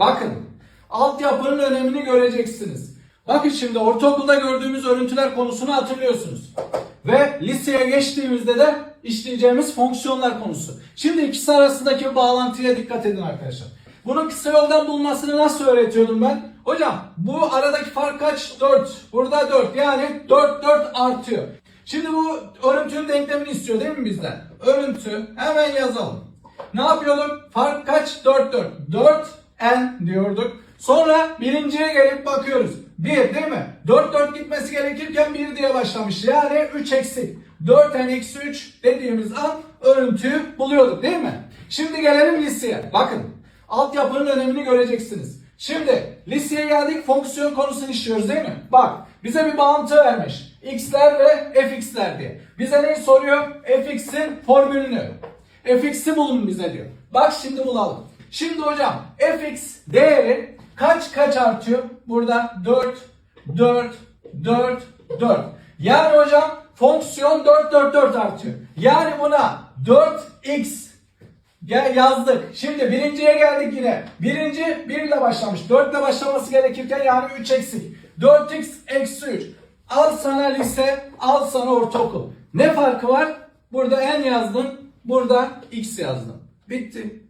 Bakın. Altyapının önemini göreceksiniz. Bakın şimdi ortaokulda gördüğümüz örüntüler konusunu hatırlıyorsunuz. Ve liseye geçtiğimizde de işleyeceğimiz fonksiyonlar konusu. Şimdi ikisi arasındaki bağlantıya dikkat edin arkadaşlar. Bunun kısa yoldan bulmasını nasıl öğretiyordum ben? Hocam bu aradaki fark kaç? 4. Burada 4. Yani 4 4 artıyor. Şimdi bu örüntünün denklemini istiyor değil mi bizden? Örüntü hemen yazalım. Ne yapıyorduk? Fark kaç? 4 4. 4 n diyorduk. Sonra birinciye gelip bakıyoruz. 1 değil mi? 4 4 gitmesi gerekirken 1 diye başlamış. Yani 3 eksik. 4 n eksi 3 dediğimiz an örüntüyü buluyorduk değil mi? Şimdi gelelim liseye. Bakın altyapının önemini göreceksiniz. Şimdi liseye geldik fonksiyon konusunu işliyoruz değil mi? Bak bize bir bağıntı vermiş. x'ler ve fx'ler diye. Bize neyi soruyor? fx'in formülünü. Fx'i bulun bize diyor. Bak şimdi bulalım. Şimdi hocam fx değeri kaç kaç artıyor? Burada 4, 4, 4, 4. Yani hocam fonksiyon 4, 4, 4 artıyor. Yani buna 4x Gel yazdık. Şimdi birinciye geldik yine. Birinci 1 ile başlamış. 4 ile başlaması gerekirken yani 3 eksik. 4x eksi 3. Al sana lise, al sana ortaokul. Ne farkı var? Burada n yazdın, burada x yazdın. Bitti.